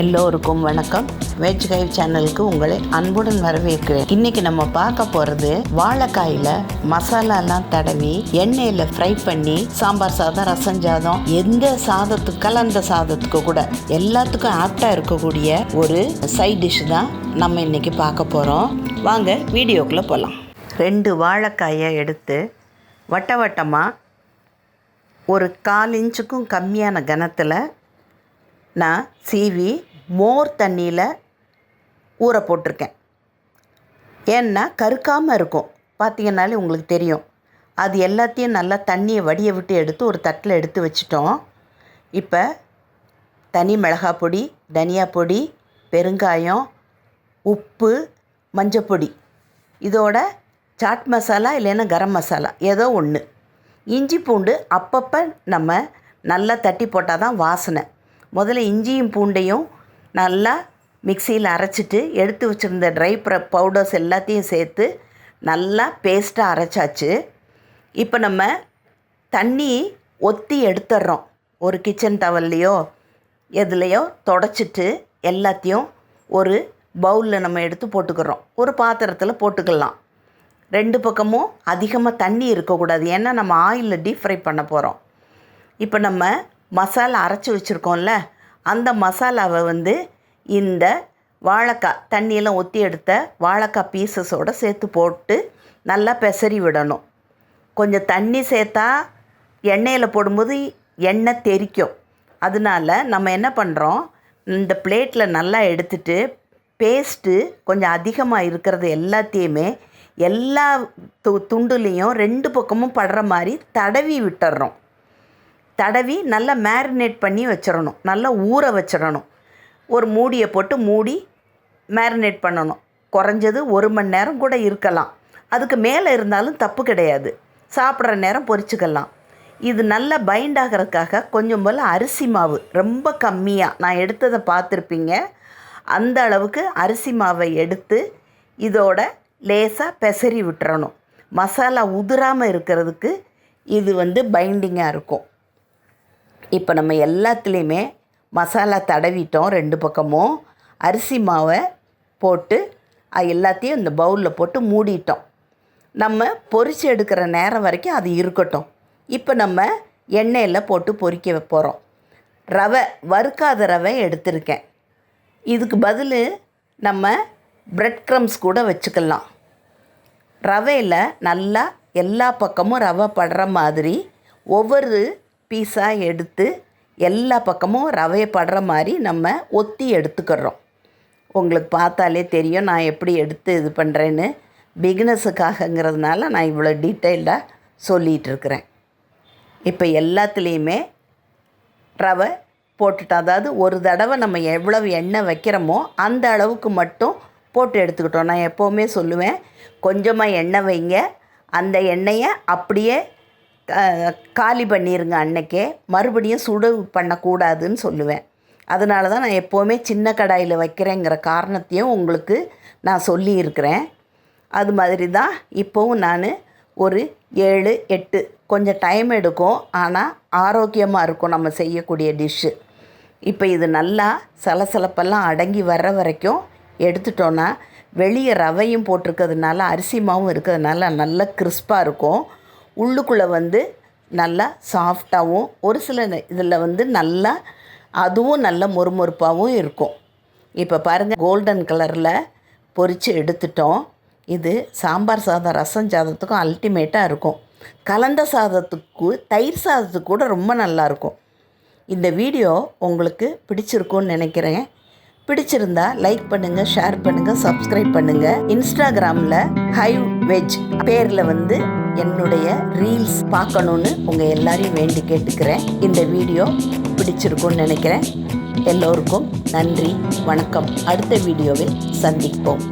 எல்லோருக்கும் வணக்கம். வெஜ் கைவ் சேனலுக்கு உங்களை அன்புடன் வரவேற்கிறேன். இன்னைக்கு நம்ம பார்க்க போகிறது வாழைக்காயில் மசாலாலாம் தடவி எண்ணெயில் ஃப்ரை பண்ணி சாம்பார் சாதம் ரசம் சாதம் எந்த சாதத்துக்கு கலந்த சாதத்துக்கு கூட எல்லாத்துக்கும் ஆப்டாக இருக்கக்கூடிய ஒரு சைட் டிஷ் தான் நம்ம இன்னைக்கு பார்க்க போகிறோம் வாங்க வீடியோக்குள்ளே போகலாம் ரெண்டு வாழைக்காயை எடுத்து வட்ட வட்டமாக ஒரு கால் இன்ச்சுக்கும் கம்மியான கனத்தில் நான் சீவி மோர் தண்ணியில் ஊற போட்டிருக்கேன். ஏன்னா கருக்காமல் இருக்கும். பார்த்தீங்கன்னாலே உங்களுக்கு தெரியும். அது எல்லாத்தையும் நல்லா தண்ணியை வடியை விட்டு எடுத்து ஒரு தட்டில் எடுத்து வச்சிட்டோம். இப்போ தனி மிளகாய் பொடி தனியா பொடி பெருங்காயம் உப்பு மஞ்சப்பொடி இதோட சாட் மசாலா இல்லைன்னா கரம் மசாலா ஏதோ ஒன்று இஞ்சி பூண்டு அப்பப்போ நம்ம நல்லா தட்டி போட்டால் தான் வாசனை. முதல்ல இஞ்சியும் பூண்டையும் நல்லா மிக்சியில் அரைச்சிட்டு எடுத்து வச்சுருந்த ட்ரை பவுடர்ஸ் எல்லாத்தையும் சேர்த்து நல்லா பேஸ்ட்டாக அரைச்சாச்சு. இப்போ நம்ம தண்ணி ஒத்தி எடுத்துடுறோம். ஒரு கிச்சன் டவல்லையோ எதுலேயோ தொடச்சிட்டு எல்லாத்தையும் ஒரு பவுலில் நம்ம எடுத்து போட்டுக்கிறோம். ஒரு பாத்திரத்தில் போட்டுக்கலாம். ரெண்டு பக்கமும் அதிகமாக தண்ணி இருக்கக்கூடாது. ஏன்னா நம்ம ஆயிலில் டீப் ஃப்ரை பண்ண போகிறோம் இப்போ நம்ம மசாலா அரைச்சி வச்சுருக்கோம்ல அந்த மசாலாவை வந்து இந்த வாழைக்காய் தண்ணியெல்லாம் ஒத்தி எடுத்த வாழைக்காய் பீசஸோடு சேர்த்து போட்டு நல்லா பெசரி விடணும். கொஞ்சம் தண்ணி சேர்த்தா எண்ணெயில் போடும்போது எண்ணெய் தெறிக்கும் அதனால நம்ம என்ன பண்ணுறோம் இந்த பிளேட்டில் நல்லா எடுத்துட்டு பேஸ்ட்டு கொஞ்சம் அதிகமாக இருக்கிறது எல்லாத்தையுமே எல்லா து துண்டுலேயும் ரெண்டு பக்கமும் படுற மாதிரி தடவி விட்டுறோம். தடவி நல்லா மேரினேட் பண்ணி வச்சிடணும். நல்லா ஊற வச்சிடணும். ஒரு மூடியை போட்டு மூடி மேரினேட் பண்ணணும். குறைஞ்சது ஒரு மணி நேரம் கூட இருக்கலாம். அதுக்கு மேலே இருந்தாலும் தப்பு கிடையாது. சாப்பிட்ற நேரம் பொறிச்சுக்கலாம். இது நல்லா பைண்ட் ஆகிறதுக்காக கொஞ்சம் போல் அரிசி மாவு ரொம்ப கம்மியாக நான் எடுத்ததை பார்த்துருப்பீங்க. அந்த அளவுக்கு அரிசி மாவை எடுத்து இதோட லேசாக பெசரி விட்டுறணும். மசாலா உதிராமல் இருக்கிறதுக்கு இது வந்து பைண்டிங்காக இருக்கும். இப்போ நம்ம எல்லாத்துலேயுமே மசாலா தடவிட்டோம் ரெண்டு பக்கமும். அரிசி மாவை போட்டு அது எல்லாத்தையும் இந்த பவுலில் போட்டு மூடிட்டோம். நம்ம பொரித்து எடுக்கிற நேரம் வரைக்கும் அது இருக்கட்டும். இப்போ நம்ம எண்ணெயில் போட்டு பொரிக்க போகிறோம். ரவை வறுக்காத ரவை எடுத்திருக்கேன். இதுக்கு பதில் நம்ம பிரெட் க்ரம்ஸ் கூட வச்சுக்கலாம். ரவையில் நல்லா எல்லா பக்கமும் ரவை படுற மாதிரி ஒவ்வொரு பீஸாக எடுத்து எல்லா பக்கமும் ரவையை படுற மாதிரி நம்ம ஒத்தி எடுத்துக்கிறோம். உங்களுக்கு பார்த்தாலே தெரியும் நான் எப்படி எடுத்து இது பண்ணுறேன்னு பிகினஸுக்காகங்கிறதுனால நான் இவ்வளோ டீட்டெயில்டாக சொல்லிகிட்டு இருக்கிறேன் இப்போ எல்லாத்துலேயுமே ரவை போட்டுட்டு அதாவது ஒரு தடவை நம்ம எவ்வளவு எண்ணெய் வைக்கிறோமோ அந்த அளவுக்கு மட்டும் போட்டு எடுத்துக்கிட்டோம். நான் எப்போவுமே சொல்லுவேன் கொஞ்சமாக எண்ணெய் வைங்க. அந்த எண்ணெயை அப்படியே காலி பண்ணிடுங்க அன்னைக்கே. மறுபடியும் சுடு பண்ணக்கூடாதுன்னு சொல்லுவேன். அதனால தான் நான் எப்போவுமே சின்ன கடாயில் வைக்கிறேங்கிற காரணத்தையும் உங்களுக்கு நான் சொல்லியிருக்கிறேன். அது மாதிரி தான் இப்போவும் நான் ஒரு ஏழு எட்டு கொஞ்சம் டைம் எடுக்கும். ஆனால் ஆரோக்கியமாக இருக்கும் நம்ம செய்யக்கூடிய டிஷ்ஷு இப்போ இது நல்லா சலசலப்பெல்லாம் அடங்கி வர்ற வரைக்கும் எடுத்துட்டோன்னா வெளியே ரவையும் போட்டிருக்கிறதுனால அரிசி மாவும் இருக்கிறதுனால நல்லா கிறிஸ்பாக இருக்கும். உள்ளுக்குள்ளே வந்து நல்லா சாஃப்டாகவும் ஒரு சில இதில் வந்து நல்லா அதுவும் நல்ல மொறுமொறுப்பாகவும் இருக்கும். இப்போ பாருங்கள் கோல்டன் கலரில் பொரித்து எடுத்துட்டோம். இது சாம்பார் சாதம் ரசம் சாதத்துக்கும் அல்டிமேட்டாக இருக்கும். கலந்த சாதத்துக்கு தயிர் சாதத்துக்கு கூட ரொம்ப நல்லாயிருக்கும் இந்த வீடியோ உங்களுக்கு பிடிச்சிருக்கும்னு நினைக்கிறேன். பிடிச்சிருந்தா லைக் பண்ணுங்கள் ஷேர் பண்ணுங்கள் சப்ஸ்கிரைப் பண்ணுங்கள் இன்ஸ்டாகிராமில் ஹைவ் வெஜ் பேரில் வந்து என்னுடைய ரீல்ஸ் பார்க்கணுன்னு உங்கள் எல்லாரையும் வேண்டி கேட்டுக்கிறேன். இந்த வீடியோ பிடிச்சிருக்கும்னு நினைக்கிறேன். எல்லோருக்கும் நன்றி வணக்கம். அடுத்த வீடியோவில் சந்திப்போம்.